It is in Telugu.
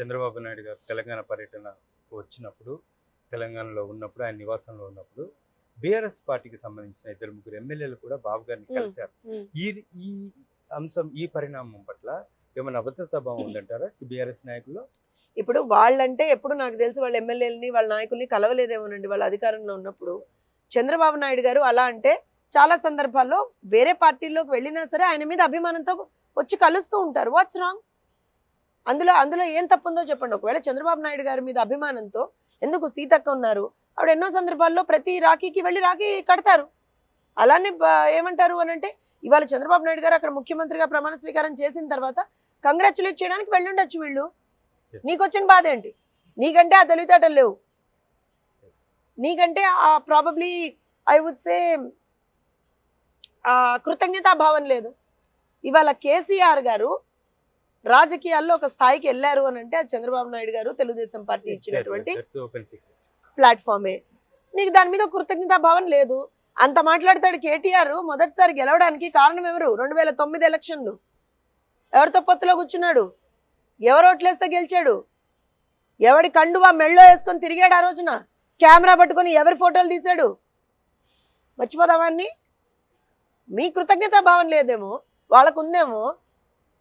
చంద్రబాబు నాయుడు గారు తెలంగాణ పర్యటన వచ్చినప్పుడు తెలంగాణలో ఉన్నప్పుడు ఆయన నివాసంలో ఉన్నప్పుడు బీఆర్ఎస్ పార్టీకి సంబంధించిన ఇద్దరు ముగ్గురు ఎమ్మెల్యేలు కూడా బాబు గారిని. కలిశారు. ఈ ఈ అంశం ఈ పరిణామం పట్ల ఏమైనా అభద్రతా భావం ఉందంటారా బీఆర్ఎస్ నాయకులు ఇప్పుడు వాళ్ళంటే ఎప్పుడు నాకు తెలిసి వాళ్ళ ఎమ్మెల్యేలని వాళ్ళ నాయకుల్ని కలవలేదేమోనండి వాళ్ళ అధికారంలో ఉన్నప్పుడు చంద్రబాబు నాయుడు గారు అలా అంటే చాలా సందర్భాల్లో వేరే పార్టీల్లోకి వెళ్ళినా సరే ఆయన మీద అభిమానంతో వచ్చి కలుస్తూ ఉంటారు వాట్స్ రాంగ్ అందులో అందులో ఏం తప్పుందో చెప్పండి. ఒకవేళ చంద్రబాబు నాయుడు గారి మీద అభిమానంతో ఎందుకు సీతక్క ఉన్నారు? ఆవిడ ఎన్నో సందర్భాల్లో ప్రతి రాఖీకి వెళ్ళి రాఖీ కడతారు. అలానే ఏమంటారు అని అంటే ఇవాళ చంద్రబాబు నాయుడు గారు అక్కడ ముఖ్యమంత్రిగా ప్రమాణ స్వీకారం చేసిన తర్వాత కంగ్రాచులేట్ చేయడానికి వెళ్ళుండొచ్చు వీళ్ళు. Yes. నీకు వచ్చిన బాధ ఏంటి? నీకంటే ఆ తెలివితేటలు లేవు. నీకంటే ఆ ప్రాబబ్లీ ఐ వుడ్ సే ఆ కృతజ్ఞతా భావం లేదు. ఇవాళ కేసీఆర్ గారు రాజకీయాల్లో ఒక స్థాయికి వెళ్ళారు అని అంటే చంద్రబాబు నాయుడు గారు తెలుగుదేశం పార్టీ ఇచ్చినటువంటి. ప్లాట్ఫామే. నీకు దాని మీద కృతజ్ఞతా భావం లేదు. అంత మాట్లాడతాడు కేటీఆర్ మొదటిసారి గెలవడానికి కారణం ఎవరు? రెండు వేల తొమ్మిది ఎలక్షన్లు. ఎవరితో పొత్తులో కూర్చున్నాడు? ఎవరు ఓట్లేస్తే గెలిచాడు? ఎవడి కండువా మెళ్ళో వేసుకొని తిరిగాడు ఆ రోజున? కెమెరా పట్టుకొని ఎవరి ఫోటోలు తీశాడు? మర్చిపోదామా అన్ని? మీ కృతజ్ఞతా భావం లేదేమో. వాళ్ళకు ఉందేమో